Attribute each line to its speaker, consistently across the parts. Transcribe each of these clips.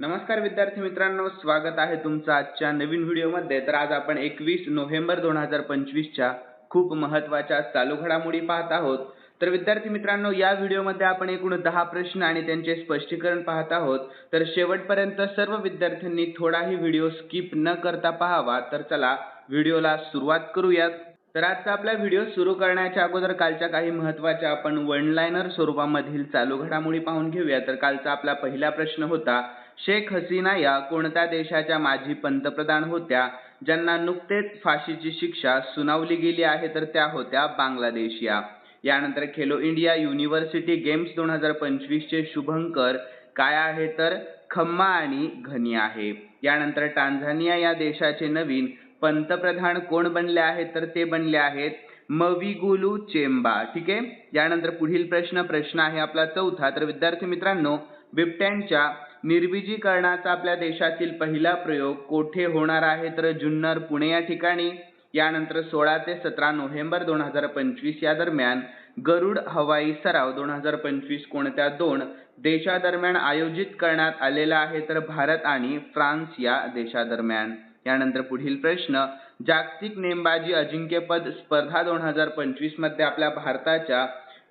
Speaker 1: नमस्कार विद्यार्थी मित्रांनो स्वागत आहे तुमचं आजच्या नवीन व्हिडिओमध्ये. तर आज आपण एकवीस नोव्हेंबर दोन हजार पंचवीसच्या खूप महत्त्वाच्या चालू घडामोडी पाहत आहोत. तर विद्यार्थी मित्रांनो या व्हिडिओमध्ये आपण एकूण दहा प्रश्न आणि त्यांचे स्पष्टीकरण पाहत आहोत. तर शेवटपर्यंत सर्व विद्यार्थ्यांनी थोडाही व्हिडिओ स्किप न करता पाहावा. तर चला व्हिडिओला सुरुवात करूयात. तर आजचा आपला व्हिडिओ सुरू करण्याच्या अगोदर कालच्या काही महत्त्वाच्या आपण वन लाईनर स्वरूपामधील चालू घडामोडी पाहून घेऊया. तर कालचा आपला पहिला प्रश्न होता शेख हसीना या कोणत्या देशाच्या माजी पंतप्रधान होत्या? ज्यांना नुकतेच फाशीची शिक्षा सुनावली गेली आहे तर त्या होत्या बांगलादेश या यानंतर खेलो इंडिया युनिव्हर्सिटी गेम्स दोन हजार पंचवीसचे शुभंकर काय आहे तर खम्मा आणि घनी आहे. यानंतर टांझानिया या देशाचे नवीन पंतप्रधान कोण बनले आहेत तर ते बनले आहेत मविगुलू चेंबा. ठीक आहे? यानंतर पुढील प्रश्न प्रश्न आहे आपला चौथा. तर विद्यार्थी मित्रांनो बिबट्यांच्या निर्बीजीकरणाचा आपल्या देशातील पहिला प्रयोग कोठे होणार आहे तर जुन्नर पुणे या ठिकाणी. यानंतर सोळा ते सतरा नोव्हेंबर दोन हजार पंचवीस या दरम्यान गरुड हवाई सराव दोन हजार पंचवीस कोणत्या दोन देशादरम्यान आयोजित करण्यात आलेला आहे तर भारत आणि फ्रान्स या देशादरम्यान. यानंतर पुढील प्रश्न जागतिक नेमबाजी अजिंक्यपद स्पर्धा दोन हजार पंचवीसमध्ये आपल्या भारताच्या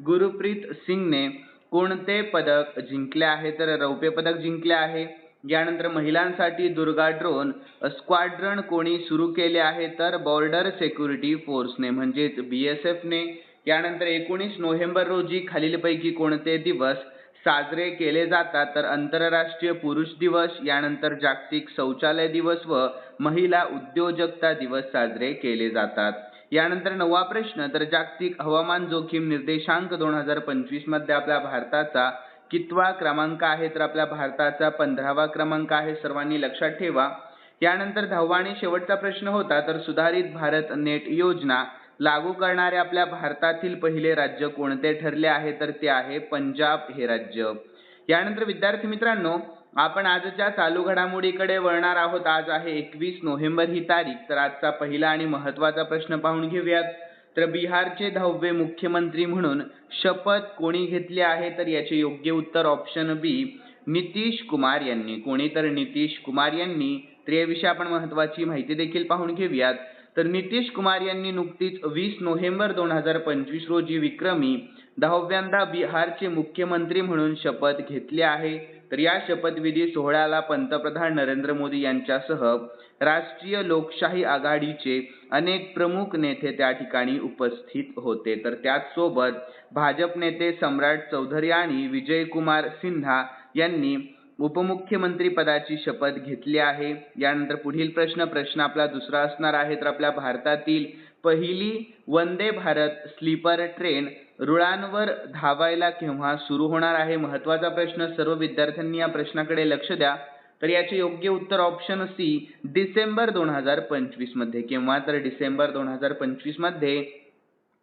Speaker 1: गुरुप्रीत सिंगने कोणते पदक जिंकले आहे? तर रौप्य पदक जिंकले आहे. यानंतर महिलांसाठी दुर्गा ड्रोन स्क्वाड्रन कोणी सुरू केले आहे? तर बॉर्डर सेक्युरिटी फोर्सने म्हणजेच बी एस एफने यानंतर एकोणीस नोव्हेंबर रोजी खालीलपैकी कोणते दिवस साजरे केले जातात? तर आंतरराष्ट्रीय पुरुष दिवस यानंतर जागतिक शौचालय दिवस व महिला उद्योजकता दिवस साजरे केले जातात. यानंतर नववा प्रश्न तर जागतिक हवामान जोखीम निर्देशांक दोन हजार पंचवीसमध्ये आपल्या भारताचा कितवा क्रमांक आहे? तर आपल्या भारताचा पंधरावा क्रमांक आहे सर्वांनी लक्षात ठेवा. यानंतर दहावा आणि शेवटचा प्रश्न होता तर सुधारित भारत नेट योजना लागू करणारे आपल्या भारतातील पहिले राज्य कोणते ठरले आहे? तर ते आहे पंजाब हे राज्य. यानंतर विद्यार्थी मित्रांनो आपण आजच्या चालू घडामोडीकडे वळणार आहोत. आज आहे एकवीस नोव्हेंबर ही तारीख. तर आजचा पहिला आणि महत्त्वाचा प्रश्न पाहून घेऊयात. तर बिहारचे दहावे मुख्यमंत्री म्हणून शपथ कोणी घेतली आहे? तर याचे योग्य उत्तर ऑप्शन बी नितीश कुमार यांनी. कोणी? तर नितीश कुमार यांनी. तर याविषयी आपण महत्वाची माहिती देखील पाहून घेऊयात. तर नितीश कुमार यांनी नुकतीच वीस नोव्हेंबर दोन हजार पंचवीस रोजी विक्रमी दहाव्यांदा बिहारचे मुख्यमंत्री म्हणून शपथ घेतली आहे. तर या शपथविधी सोहळ्याला पंतप्रधान नरेंद्र मोदी यांच्यासह राष्ट्रीय लोकशाही आघाडीचे अनेक प्रमुख नेते त्या ठिकाणी उपस्थित होते. तर त्याचसोबत भाजप नेते सम्राट चौधरी आणि विजयकुमार सिन्हा यांनी उपमुख्यमंत्री पदाची शपथ घेतली आहे. यानंतर पुढील प्रश्न प्रश्न आपला दुसरा असणार आहे. तर आपल्या भारतातील पहिली वंदे भारत स्लीपर ट्रेन रुळांवर धावायला केव्हा सुरू होणार आहे? महत्त्वाचा प्रश्न सर्व विद्यार्थ्यांनी या प्रश्नाकडे लक्ष द्या. तर याचे योग्य उत्तर ऑप्शन सी डिसेंबर दोन हजार पंचवीसमध्ये. केव्हा? तर डिसेंबर दोन हजार पंचवीसमध्ये.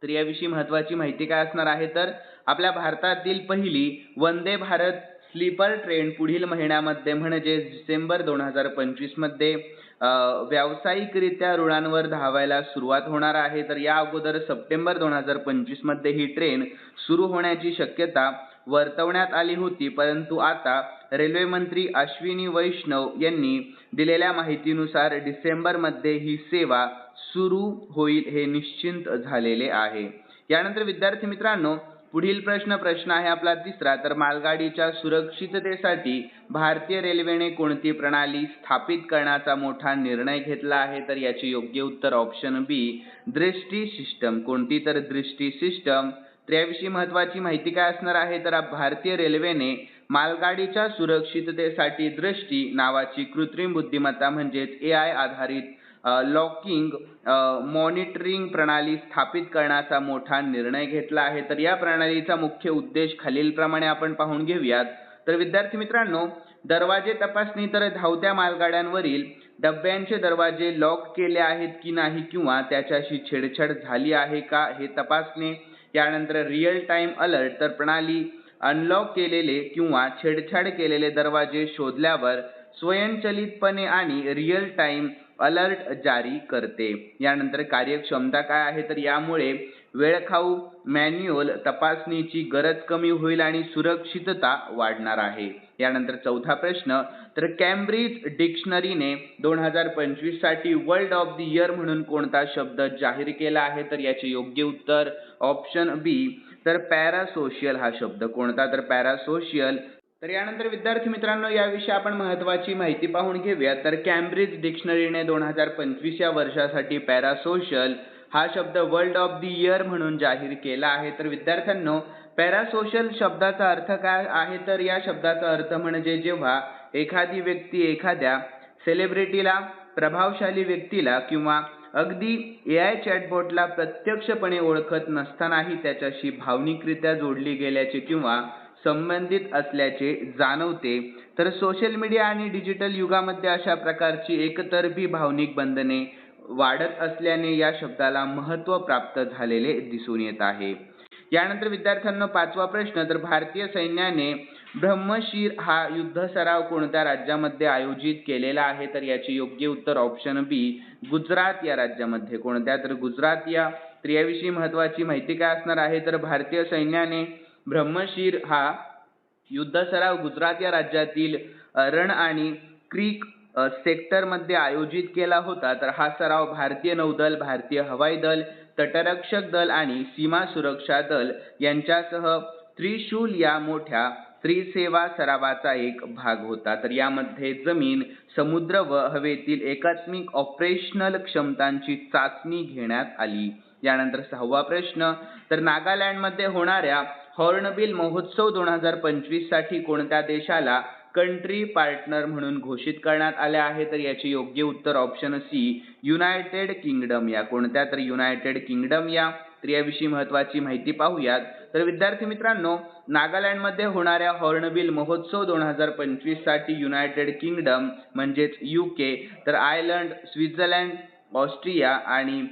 Speaker 1: तर याविषयी महत्वाची माहिती काय असणार आहे? तर आपल्या भारतातील पहिली वंदे भारत स्लीपर ट्रेन पुढील महिन्यामध्ये म्हणजे डिसेंबर दोन हजार पंचवीसमध्ये. व्यावसायिकरित्या रुळांवर धावायला सुरुवात होणार आहे. तर या अगोदर सप्टेंबर दोन हजार पंचवीसमध्ये ही ट्रेन सुरू होण्याची शक्यता वर्तवण्यात आली होती. परंतु आता रेल्वे मंत्री अश्विनी वैष्णव यांनी दिलेल्या माहितीनुसार डिसेंबरमध्ये ही सेवा सुरू होईल हे निश्चिंत झालेले आहे. यानंतर विद्यार्थी मित्रांनो पुढील प्रश्न प्रश्न आहे आपला तिसरा. तर मालगाडीच्या सुरक्षिततेसाठी भारतीय रेल्वेने कोणती प्रणाली स्थापित करण्याचा मोठा निर्णय घेतला आहे? तर याचे योग्य उत्तर ऑप्शन बी दृष्टी सिस्टम. कोणती तर दृष्टी सिस्टम? त्याविषयी महत्त्वाची महत्वाची माहिती काय असणार आहे? तर भारतीय रेल्वेने मालगाडीच्या सुरक्षिततेसाठी दृष्टी नावाची कृत्रिम बुद्धिमत्ता म्हणजेच ए आय आधारित लॉकिंग मॉनिटरिंग प्रणाली स्थापित करण्याचा मोठा निर्णय घेतला आहे. तर या प्रणालीचा मुख्य उद्देश खालीलप्रमाणे आपण पाहून घेऊयात. तर विद्यार्थी मित्रांनो दरवाजे तपासणी तर धावत्या मालगाड्यांवरील डब्यांचे दरवाजे लॉक केले आहेत की नाही किंवा त्याच्याशी छेडछाड झाली आहे का हे तपासणे यानंतर रिअल टाइम अलर्ट तर प्रणाली अनलॉक केलेले किंवा छेडछाड केलेले दरवाजे शोधल्यावर स्वयंचलितपणे आणि रिअल टाइम अलर्ट जारी करते. यानंतर कार्यक्षमता काय आहे? तर यामुळे वेळखाऊ मॅन्युअल तपासणीची गरज कमी होईल आणि सुरक्षितता वाढणार आहे. यानंतर चौथा प्रश्न तर कॅम्ब्रिज डिक्शनरीने दोन हजार पंचवीससाठी वर्ल्ड ऑफ द इयर म्हणून कोणता शब्द जाहीर केला आहे? तर याचे योग्य उत्तर ऑप्शन बी तर पॅरासोशियल हा शब्द कोणता? तर पॅरासोशियल तर यानंतर विद्यार्थी मित्रांनो याविषयी आपण महत्वाची माहिती पाहून घेऊया. तर कॅम्ब्रिज डिक्शनरीने दोन हजार पंचवीस या वर्षासाठी पॅरासोशल हा शब्द वर्ल्ड ऑफ द इयर म्हणून जाहीर केला आहे. तर विद्यार्थ्यांनो पॅरासोशल शब्दाचा अर्थ काय आहे? तर या शब्दाचा अर्थ म्हणजे जेव्हा एखादी व्यक्ती एखाद्या सेलिब्रिटीला प्रभावशाली व्यक्तीला किंवा अगदी ए आय चॅटबॉटला प्रत्यक्षपणे ओळखत नसतानाही त्याच्याशी भावनिकरित्या जोडली गेल्याचे किंवा संबंधित असल्याचे जाणवते. तर सोशल मीडिया आणि डिजिटल युगामध्ये अशा प्रकारची एकतर्फी भावनिक बंधने वाढत असल्याने या शब्दाला महत्त्व प्राप्त झालेले दिसून येत आहे. यानंतर विद्यार्थ्यांना पाचवा प्रश्न. तर भारतीय सैन्याने ब्रह्मशीर हा युद्ध सराव कोणत्या राज्यामध्ये आयोजित केलेला आहे? तर याचे योग्य उत्तर ऑप्शन बी गुजरात या राज्यामध्ये. कोणत्या? तर गुजरात या तर याविषयी महत्वाची माहिती काय असणार आहे? तर भारतीय सैन्याने ब्रह्मशीर हा युद्ध सराव गुजरात या राज्यातील रण आणि क्रीक सेक्टरमध्ये आयोजित केला होता. तर हा सराव भारतीय नौदल भारतीय हवाई दल तटरक्षक दल आणि सीमा सुरक्षा दल यांच्यासह त्रिशूल या मोठ्या त्रिसेवा सरावाचा एक भाग होता. तर यामध्ये जमीन समुद्र व हवेतील एकात्मिक ऑपरेशनल क्षमतांची चाचणी घेण्यात आली. यानंतर सहावा प्रश्न तर नागालँडमध्ये होणाऱ्या हॉर्नबिल महोत्सव दोन हजार पंचवीससाठी कोणत्या देशाला कंट्री पार्टनर म्हणून घोषित करण्यात आले आहे? तर याचे योग्य उत्तर ऑप्शन सी युनायटेड किंगडम या. कोणत्या? तर युनायटेड किंगडम या. तर याविषयी महत्वाची माहिती पाहूयात. तर विद्यार्थी मित्रांनो नागालँडमध्ये होणाऱ्या हॉर्नबिल महोत्सव दोन हजार पंचवीससाठी युनायटेड किंगडम म्हणजेच युके तर आयर्लंड स्वित्झर्लंड ऑस्ट्रिया आणि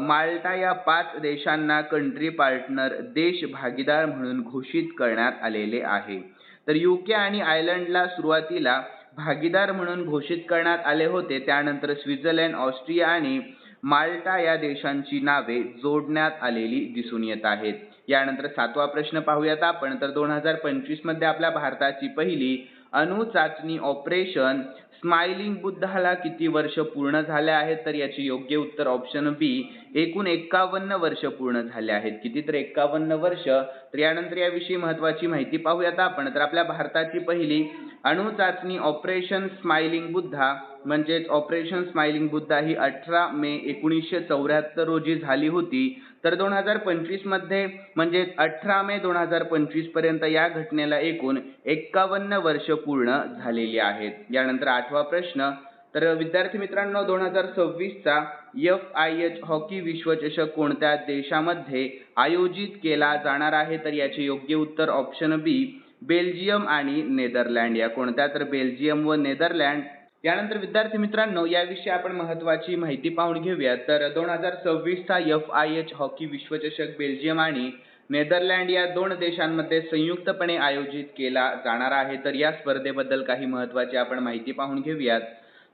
Speaker 1: माल्टा या पाच देशांना कंट्री पार्टनर देश भागीदार म्हणून घोषित करण्यात आलेले आहे. तर युके आणि आयर्लंडला सुरुवातीला भागीदार म्हणून घोषित करण्यात आले होते. त्यानंतर स्वित्झर्लंड ऑस्ट्रिया आणि माल्टा या देशांची नावे जोडण्यात आलेली दिसून येत आहेत. यानंतर सातवा प्रश्न पाहूयात आपण. तर दोन हजार पंचवीसमध्ये आपल्या भारताची पहिली अणुचाचणी ऑपरेशन स्माइलिंग बुद्धाला किती वर्ष पूर्ण झाले आहेत? तर याचे योग्य उत्तर ऑप्शन बी एकूण एक्कावन्न वर्ष पूर्ण झाले आहेत. किती तर एक्कावन्न वर्ष? तर यानंतर याविषयी महत्वाची माहिती पाहूयात आपण. तर आपल्या भारताची पहिली अणु चाचणी ऑपरेशन स्माइलिंग बुद्धा म्हणजेच ऑपरेशन स्माइलिंग बुद्धा ही अठरा मे एकोणीसशे चौऱ्याहत्तर रोजी झाली होती. तर दोन हजार पंचवीसमध्ये म्हणजेच अठरा मे दोन हजार पंचवीसपर्यंत या घटनेला एकूण एक्कावन्न वर्ष पूर्ण झालेली आहेत. यानंतर आठवा प्रश्न. तर विद्यार्थी मित्रांनो दोन हजार सव्वीसचा एफ आय एच हॉकी विश्वचषक कोणत्या देशामध्ये आयोजित केला जाणार आहे? तर याचे योग्य उत्तर ऑप्शन बी बेल्जियम आणि नेदरलँड. या कोणत्या तर बेल्जियम व नेदरलँड. यानंतर विद्यार्थी मित्रांनो याविषयी आपण महत्वाची माहिती पाहून घेऊया तर दोन हजार सव्वीसचा एफ आय एच हॉकी विश्वचषक बेल्जियम आणि नेदरलँड या दोन देशांमध्ये संयुक्तपणे आयोजित केला जाणार आहे. तर या स्पर्धेबद्दल काही महत्वाची आपण माहिती पाहून घेऊयात.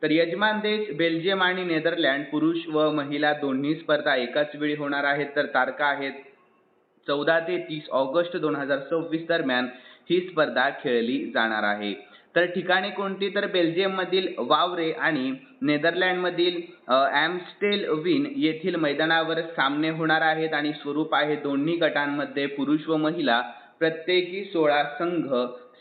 Speaker 1: तर यजमान देश बेल्जियम आणि नेदरलँड पुरुष व महिला दोन्ही स्पर्धा एकाच वेळी होणार आहेत. तर तारखा आहेत चौदा ते तीस ऑगस्ट दोन हजार सव्वीस दरम्यान. ही स्पर्धा खेळली जाणार आहे. तर ठिकाणे कोणती? तर बेल्जियम मधील वावरे आणि नेदरलँड मधील ॲम्स्टेल विन येथील मैदानावर सामने होणार आहेत आणि स्वरूप आहे दोन्ही गटांमध्ये पुरुष व महिला. प्रत्येकी सोळा संघ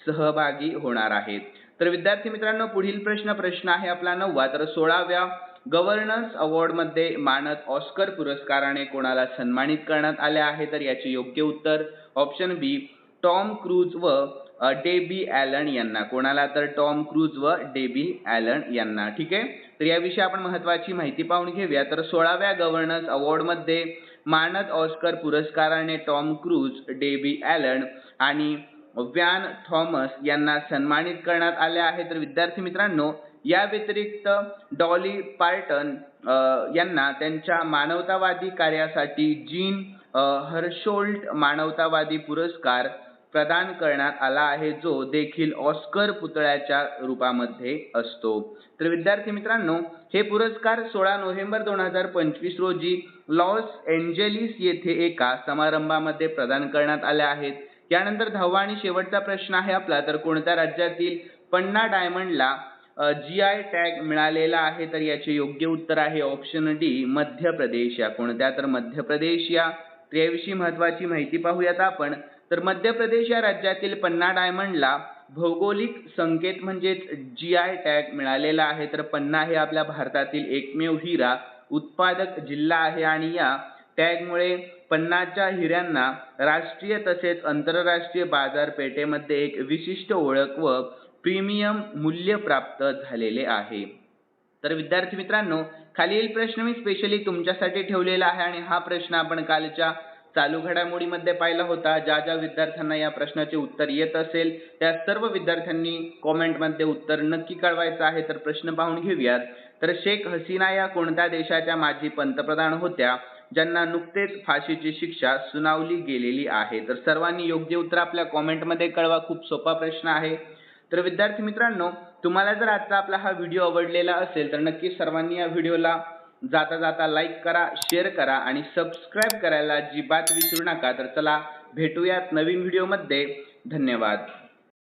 Speaker 1: सहभागी होणार आहेत. तर विद्यार्थी मित्रांनो पुढील प्रश्न प्रश्न आहे आपला नववा. तर सोळाव्या गव्हर्नन्स अवॉर्डमध्ये मानद ऑस्कर पुरस्काराने कोणाला सन्मानित करण्यात आले आहे? तर याचे योग्य उत्तर ऑप्शन बी टॉम क्रूज व डेबी ॲलन यांना. कोणाला तर टॉम क्रूज व डेबी ॲलन यांना. ठीक आहे? तर याविषयी आपण महत्वाची माहिती पाहून घेऊया. तर सोळाव्या गव्हर्नन्स अवॉर्डमध्ये मानद ऑस्कर पुरस्काराने टॉम क्रूज डेबी ॲलन आणि व्यान थॉमस यांना सन्मानित करण्यात आले आहे. तर विद्यार्थी मित्रांनो या व्यतिरिक्त डॉली पार्टन यांना त्यांच्या मानवतावादी कार्यासाठी जीन हर्शोल्ट मानवतावादी पुरस्कार प्रदान करण्यात आला आहे जो देखील ऑस्कर पुतळ्याच्या रूपामध्ये असतो. तर विद्यार्थी मित्रांनो हे पुरस्कार सोळा नोव्हेंबर दोन हजार पंचवीस रोजी लॉस एंजेलिस येथे एका समारंभामध्ये प्रदान करण्यात आले आहेत. यानंतर दहावा आणि शेवटचा प्रश्न आहे आपला. तर कोणत्या राज्यातील पन्ना डायमंडला जी आय टॅग मिळालेला आहे? तर याचे योग्य उत्तर आहे ऑप्शन डी मध्य प्रदेश या. कोणत्या? तर मध्य प्रदेश या. तर याविषयी महत्वाची माहिती पाहूयात आपण. तर मध्य प्रदेश या राज्यातील पन्ना डायमंडला भौगोलिक संकेत म्हणजेच जी आय टॅग मिळालेला आहे. तर पन्ना हे आपल्या भारतातील एकमेव हिरा उत्पादक जिल्हा आहे आणि या टॅगमुळे पन्नाच्या हिऱ्यांना राष्ट्रीय तसेच आंतरराष्ट्रीय बाजारपेठेमध्ये एक विशिष्ट ओळख व प्रीमियम मूल्य प्राप्त झालेले आहे. तर विद्यार्थी मित्रांनो खालील प्रश्न मी स्पेशली तुमच्यासाठी ठेवलेला आहे आणि हा प्रश्न आपण कालच्या चालू घडामोडीमध्ये पाहिला होता. ज्या ज्या विद्यार्थ्यांना या प्रश्नाचे उत्तर येत असेल त्या सर्व विद्यार्थ्यांनी कॉमेंटमध्ये उत्तर नक्की कळवायचं आहे तर प्रश्न पाहून घेऊयात. तर शेख हसीना या कोणत्या देशाच्या माजी पंतप्रधान होत्या? ज्यांना नुकतेच फाशीची शिक्षा सुनावली गेलेली आहे. तर सर्वांनी योग्य उत्तर आपल्या कॉमेंटमध्ये कळवा. खूप सोपा प्रश्न आहे. तर विद्यार्थी मित्रांनो तुम्हाला जर आजचा आपला हा व्हिडिओ आवडलेला असेल तर नक्की सर्वांनी या व्हिडिओला जाता जाता लाईक करा शेअर करा आणि सबस्क्राईब करायला अजिबात विसरू नका. तर चला भेटूयात नवीन व्हिडिओमध्ये धन्यवाद.